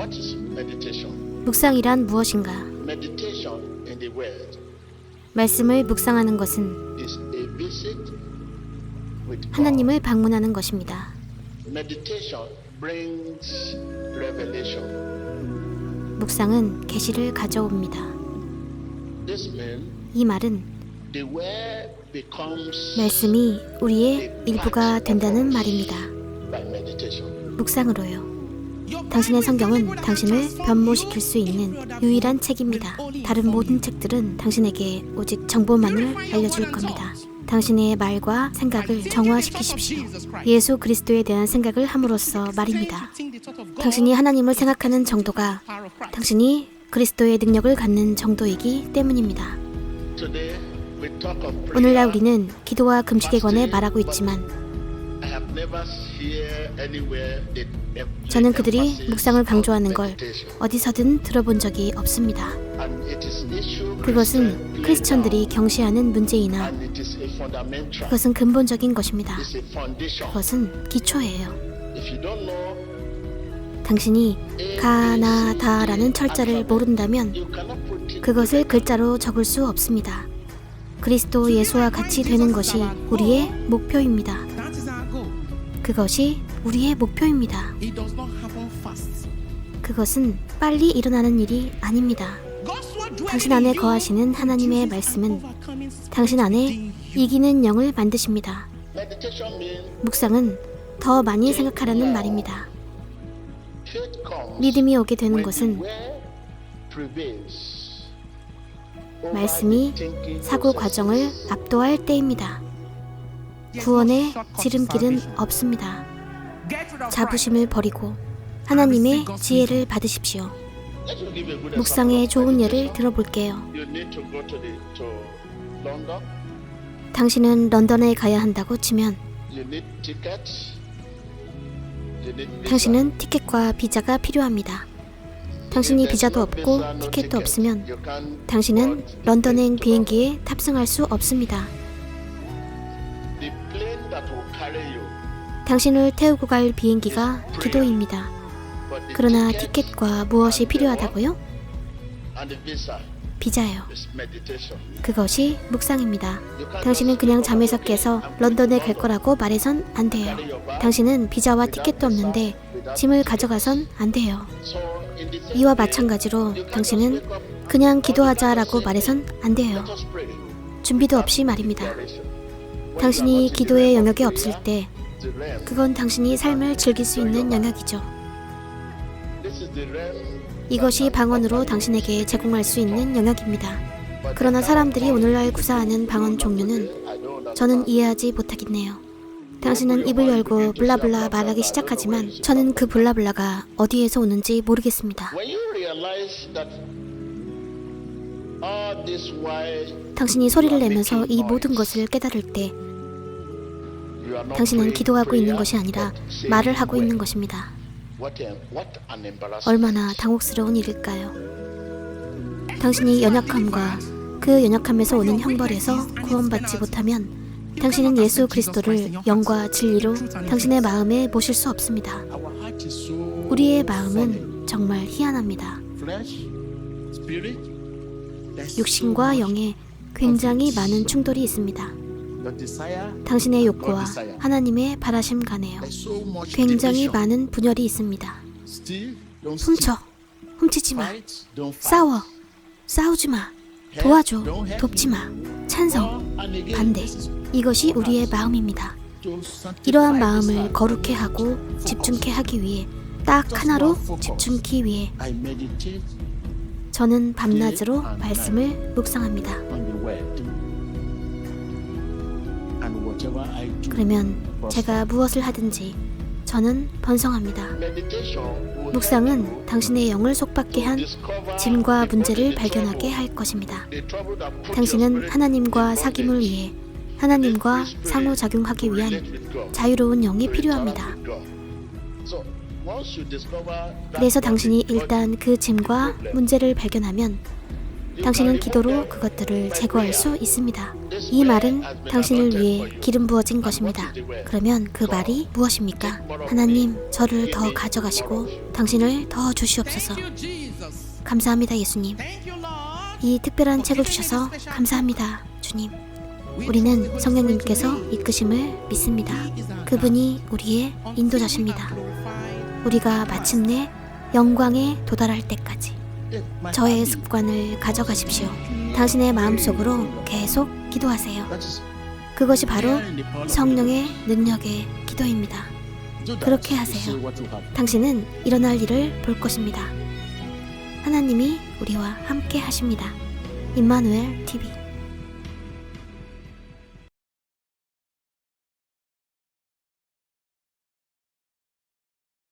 What is meditation? 묵상이란 무엇인가? Meditation in the word 말씀을 묵상하는 것은 is a visit with God. 하나님을 방문하는 것입니다. Meditation brings revelation. 묵상은 계시를 가져옵니다. This means 이 말은 the word becomes 말씀이 우리의 일부가 된다는 말입니다. by meditation. 묵상으로요. 당신의 성경은 당신을 변모시킬 수 있는 유일한 책입니다. 다른 모든 책들은 당신에게 오직 정보만을 알려줄 겁니다. 당신의 말과 생각을 정화시키십시오. 예수 그리스도에 대한 생각을 함으로써 말입니다. 당신이 하나님을 생각하는 정도가 당신이 그리스도의 능력을 갖는 정도이기 때문입니다. 오늘날 우리는 기도와 금식에 관해 말하고 있지만 저는 그들이 묵상을 강조하는 걸. 어디서든 들어본 적이 없습니다. 그것은 크리스천들이 경시하는 문제이나. 그것은 근본적인 것입니다. 그것은 기초예요. 당신이 가나다라는 철자를 모른다면 그것을 글자로 적을 수 없습니다. 그리스도 예수와 같이 되는 것이 우리의 목표입니다. 그것이 우리의 목표입니다. 그것은 빨리 일어나는 일이 아닙니다. 당신 안에 거하시는 하나님의 말씀은 당신 안에. 이기는 영을 만드십니다. 묵상은 더 많이 생각하라는 말입니다. 믿음이 오게 되는 것은 말씀이 사고. 과정을 압도할 때입니다. 구원의 지름길은. 없습니다. 자부심을 버리고 하나님의 지혜를 받으십시오. 묵상의 좋은 예를. 들어볼게요. 당신은 런던에 가야 한다고 치면. 당신은 티켓과 비자가 필요합니다. 당신이 비자도 없고 티켓도 없으면 당신은 런던행 비행기에 탑승할 수 없습니다. 당신을 태우고 갈 비행기가 기도입니다. 그러나 티켓과 무엇이 필요하다고요? 비자요. 그것이 묵상입니다. 당신은 그냥 잠에서 깨서 런던에 갈. 거라고 말해선 안 돼요. 당신은 비자와 티켓도 없는데 짐을 가져가선 안 돼요. 이와 마찬가지로 당신은 그냥 기도하자라고 말해선 안 돼요. 준비도 없이 말입니다. 당신이 기도의 영역에 없을 때. 그건 당신이 삶을 즐길 수 있는 영역이죠. 이것이 방언으로 당신에게 제공할 수 있는 영역입니다. 그러나 사람들이 오늘날 구사하는 방언 종류는. 저는 이해하지 못하겠네요. 당신은 입을 열고 블라블라 말하기 시작하지만 저는 그 블라블라가 어디에서 오는지 모르겠습니다. 당신이 소리를 내면서 이 모든 것을 깨달을 때 당신은 기도하고 있는 것이 아니라 말을 하고 있는. 것입니다. 얼마나 당혹스러운 일일까요? 당신이 연약함과 그 연약함에서 오는 형벌에서 구원받지 못하면 당신은 예수 그리스도를 영과 진리로 당신의 마음에 모실 수 없습니다. 우리의 마음은 정말 희한합니다. 육신과. 영에 굉장히 많은 충돌이 있습니다. 당신의 욕구와 하나님의 바라심 간에요. 굉장히. 많은 분열이 있습니다. 훔쳐. 훔치지 마. 싸워, 싸우지 마. 도와줘. 돕지 마. 찬성, 반대. 이것이 우리의 마음입니다. 이러한 마음을. 거룩해 하고 집중케 하기 위해 딱 하나로 집중키 위해 저는 밤낮으로 말씀을 묵상합니다. 그러면 제가 무엇을 하든지 저는 번성합니다. 묵상은 당신의 영을 속박게 한 짐과 문제를 발견하게 할 것입니다. 당신은 하나님과 사귐을. 위해 하나님과 상호작용하기 위한 자유로운 영이 필요합니다. 그래서 당신이 일단 그 짐과 문제를 발견하면 당신은 기도로 그것들을 제거할 수 있습니다. 이 말은 당신을 위해 기름 부어진 것입니다. 그러면 그 말이 무엇입니까? 하나님, 저를 더 가져가시고 당신을 더 주시옵소서. 감사합니다, 예수님. 이 특별한 책을 주셔서 감사합니다, 주님. 우리는 성령님께서 이끄심을 믿습니다. 그분이 우리의 인도자십니다. 우리가 마침내 영광에 도달할 때까지 저의 습관을 가져가십시오. 당신의 마음속으로 계속 기도하세요. 그것이 바로 성령의 능력의 기도입니다. 그렇게 하세요. 당신은 일어날 일을 볼 것입니다. 하나님이 우리와 함께 하십니다. 임마누엘 TV